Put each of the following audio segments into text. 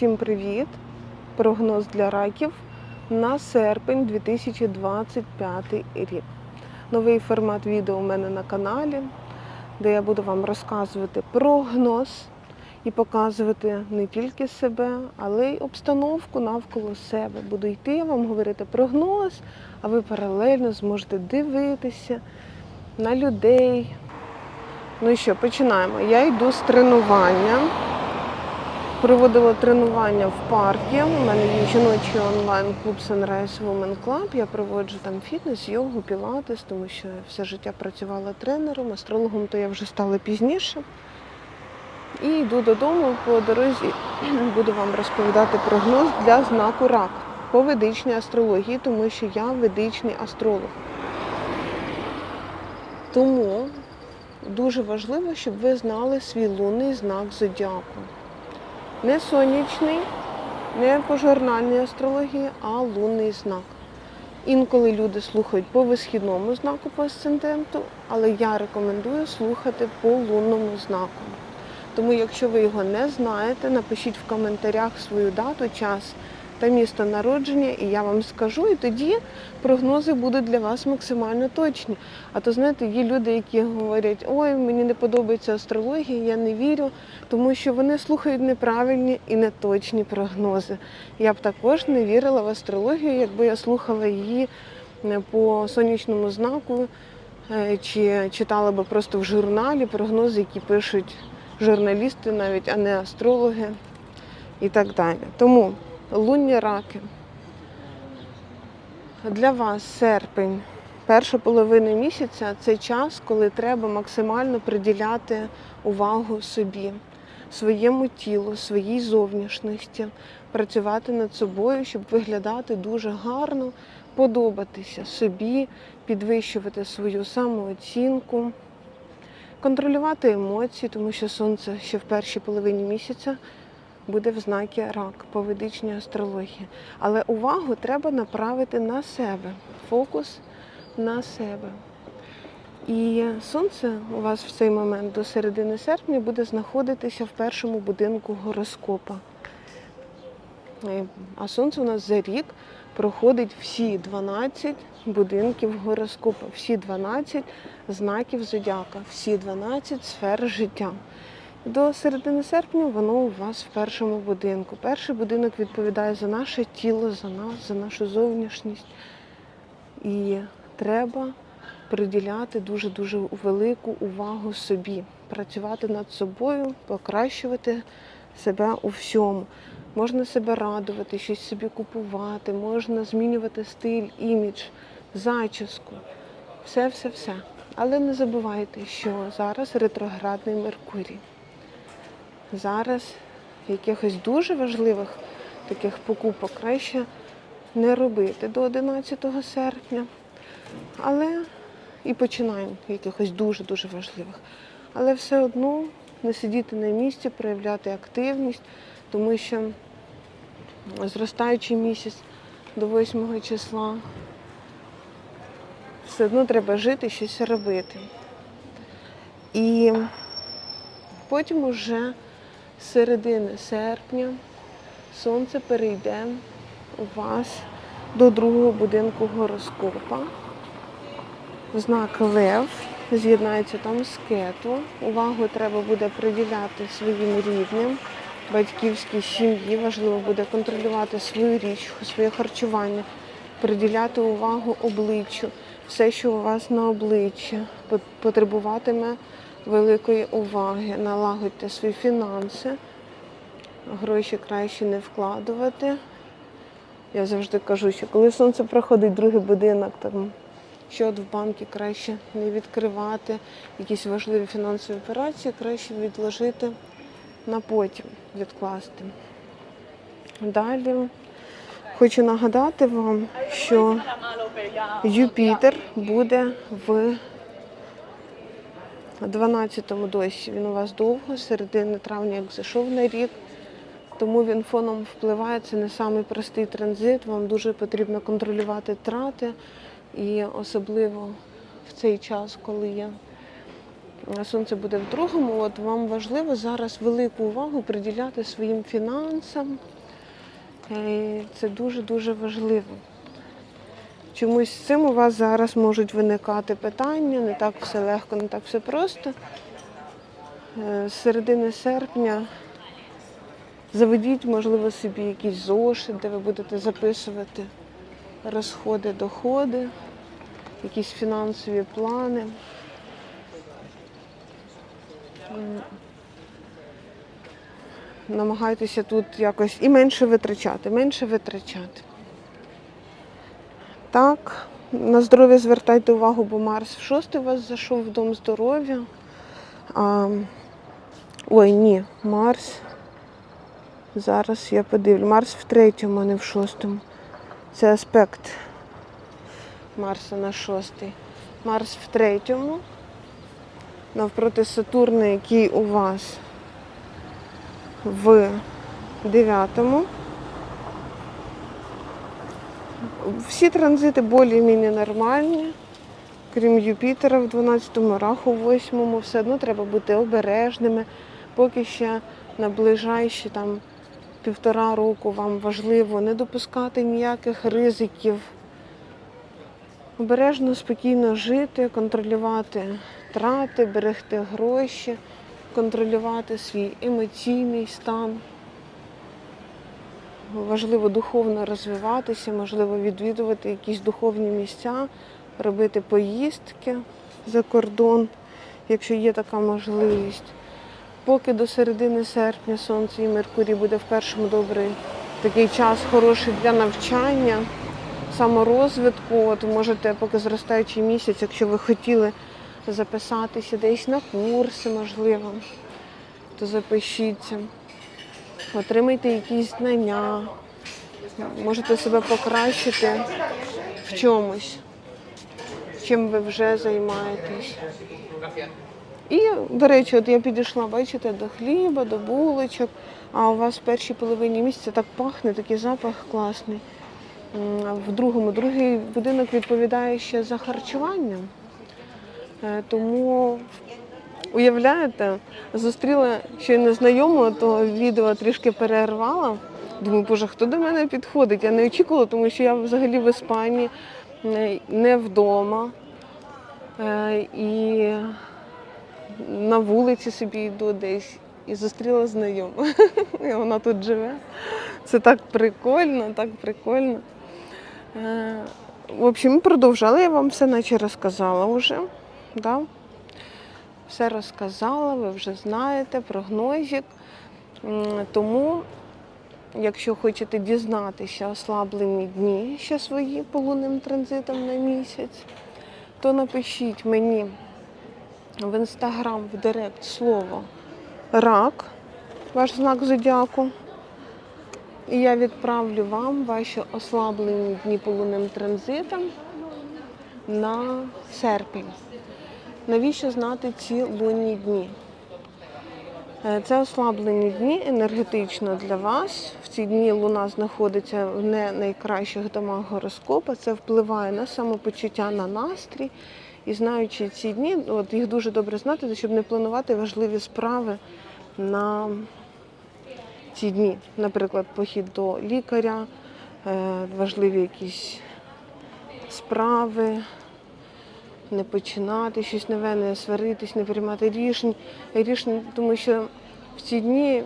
Всім привіт! Прогноз для раків на серпень 2025 рік. Новий формат відео у мене на каналі, де я буду вам розказувати прогноз і показувати не тільки себе, але й обстановку навколо себе. Буду йти вам говорити прогноз, а ви паралельно зможете дивитися на людей. Ну і що, починаємо. Я йду з тренування. Проводила тренування в парку. У мене є жіночий онлайн-клуб Sunrise Women Club. Я проводжу там фітнес, йогу, пілатес, тому що все життя працювала тренером, астрологом то я вже стала пізніше. І йду додому по дорозі, буду вам розповідати прогноз для знаку рак по ведичній астрології, тому що я ведичний астролог. Тому дуже важливо, щоб ви знали свій лунний знак зодіаку. Не сонячний, не по журнальній астрології, а лунний знак. Інколи люди слухають по висхідному знаку по асценденту, але я рекомендую слухати по лунному знаку. Тому, якщо ви його не знаєте, напишіть в коментарях свою дату, час та місто народження, і я вам скажу, і тоді прогнози будуть для вас максимально точні. А то знаєте, є люди, які говорять, ой, мені не подобається астрологія, я не вірю, тому що вони слухають неправильні і неточні прогнози. Я б також не вірила в астрологію, якби я слухала її е, по сонячному знаку, е, чи читала би просто в журналі прогнози, які пишуть журналісти навіть, а не астрологи і так далі. Тому лунні раки. Для вас серпень, перша половина місяця це час, коли треба максимально приділяти увагу собі, своєму тілу, своїй зовнішності, працювати над собою, щоб виглядати дуже гарно, подобатися собі, підвищувати свою самооцінку, контролювати емоції, тому що сонце ще в першій половині місяця буде в знакі рак по ведичній астрології. Але увагу треба направити на себе, фокус на себе. І сонце у вас в цей момент до середини серпня буде знаходитися в першому будинку гороскопа. Е, А сонце у нас за рік проходить всі 12 будинків гороскопа, всі 12 знаків зодіака, всі 12 сфер життя. До середини серпня воно у вас в першому будинку. Перший будинок відповідає за наше тіло, за нас, за нашу зовнішність. І треба приділяти дуже-дуже велику увагу собі, працювати над собою, покращувати себе у всьому. Можна себе радувати, щось собі купувати, можна змінювати стиль, імідж, зачіску. Все-все-все. Але не забувайте, що зараз ретроградний Меркурій. Зараз якихось дуже важливих таких покупок краще не робити до 11 серпня. Але і починаємо якихось дуже-дуже важливих. Але все одно не сидіти на місці, проявляти активність, тому що зростаючий місяць до 8 числа все одно треба жити, щось робити. І потім уже з середини серпня сонце перейде у вас до другого будинку гороскопа. Знак Лев з'єднається там з кету. Увагу треба буде приділяти своїм рідним, батьківській сім'ї. Важливо буде контролювати свою річ, своє харчування, приділяти увагу обличчю. Все, що у вас на обличчі, потребуватиме великої уваги. Налагодьте свої фінанси. Гроші краще не вкладувати. Я завжди кажу, що коли сонце проходить другий будинок, там счет в банки краще не відкривати, якісь важливі фінансові операції краще відложити на потім, відкласти. Далі хочу нагадати вам, що Юпітер буде в 12-му дощі. Він у вас довго, середини травня, як зайшов на рік. Тому він фоном впливає. Це не самий простий транзит. Вам дуже потрібно контролювати трати. І особливо в цей час, коли є сонце буде в другому, от вам важливо зараз велику увагу приділяти своїм фінансам. Е, Це дуже-дуже важливо. Чомусь з цим у вас зараз можуть виникати питання, не так все легко, не так все просто. Е, З середини серпня заведіть, можливо, собі якийсь зошит, де ви будете записувати розходи, доходи, якісь фінансові плани. Намагайтеся тут якось і менше витрачати, менше витрачати. Так, на здоров'я звертайте увагу, бо Марс в шостий вас зайшов в дом здоров'я. А, ой, ні, Марс. Зараз я подивлю. Марс в третьому, а не в шостому. Це аспект Марса на шостий. Марс в третьому. Навпроти Сатурна, який у вас в дев'ятому. Всі транзити більш-менш нормальні, крім Юпітера в 12-му, раху в 8-му. Все одно треба бути обережними. Поки ще на ближайші там півтора року вам важливо не допускати ніяких ризиків. Обережно, спокійно жити, контролювати трати, берегти гроші, контролювати свій емоційний стан. Важливо духовно розвиватися, можливо, відвідувати якісь духовні місця, робити поїздки за кордон, якщо є така можливість. Поки до середини серпня Сонце і Меркурій буде в першому добрий такий час хороший для навчання, саморозвитку. От можете, поки зростаючий місяць, якщо ви хотіли записатися десь на курси, можливо, то запишіться. Отримайте якісь знання, можете себе покращити в чомусь, чим ви вже займаєтесь. І, до речі, от я підійшла, бачите, до хліба, до булочок, а у вас в першій половині місяця так пахне, такий запах класний. В другому, другий будинок відповідає ще за харчування. Е, Тому Уявляєте, зустріла ще незнайомого, то відео трішки перервала. Думаю, боже, хто до мене підходить? Я не очікувала, тому що я взагалі в Іспанії не- вдома. Е, І на вулиці собі йду десь і зустріла знайому. Вона тут живе. Це так прикольно, так прикольно. Е, В общем, продовжала, я вам все наче розказала вже. Да? Все розказала, ви вже знаєте, прогнозик. Тому, якщо хочете дізнатися ослаблені дні ще свої по лунним транзитам на місяць, то напишіть мені в інстаграм в директ слово рак, ваш знак зодіаку. І я відправлю вам ваші ослаблені дні по лунним транзитам на серпень. Навіщо знати ці лунні дні? Е, Це ослаблені дні енергетично для вас. В ці дні луна знаходиться в не найкращих домах гороскопа. Це впливає на самопочуття, на настрій. І знаючи ці дні, от їх дуже добре знати, щоб не планувати важливі справи на ці дні. Наприклад, похід до лікаря, е, важливі якісь справи, не починати щось нове, не сваритись, не приймати рішень. рішень, тому що в ці дні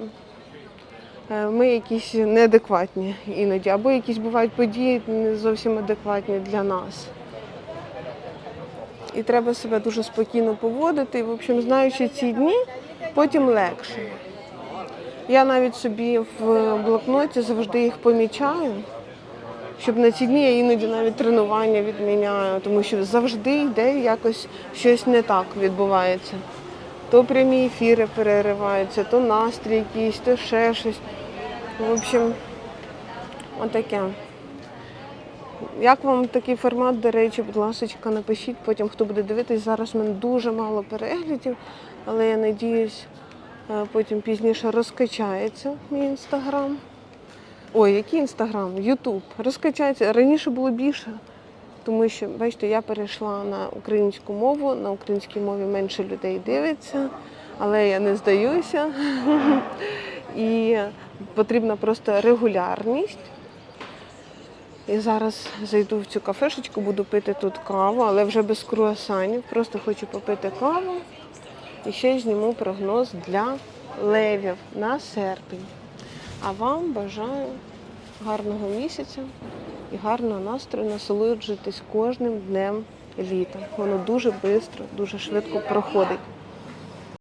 е, ми якісь неадекватні іноді, або якісь бувають події не зовсім адекватні для нас. І треба себе дуже спокійно поводити. І, в общем, знаючи ці дні, потім легше. Я навіть собі в блокноті завжди їх помічаю щоб на ці дні я іноді навіть тренування відміняю, тому що завжди йде якось щось не так відбувається. То прямі ефіри перериваються, то настрій якийсь, то ще щось. В общем, отаке. Як вам такий формат, до речі, будь ласка, напишіть потім, хто буде дивитись. Зараз в мене дуже мало переглядів, але я надіюсь, е, потім пізніше розкачається мій інстаграм. Ой, який інстаграм? Ютуб. Розкачається. Раніше було більше. Тому що, бачите, я перейшла на українську мову, на українській мові менше людей дивиться, але я не здаюся. І потрібна просто регулярність. І зараз зайду в цю кафешечку, буду пити тут каву, але вже без круасанів. Просто хочу попити каву. І ще зніму прогноз для левів на серпень. А вам бажаю гарного місяця і гарного настрою, насолоджуйтесь кожним днем літа. Воно дуже швидко, дуже швидко проходить.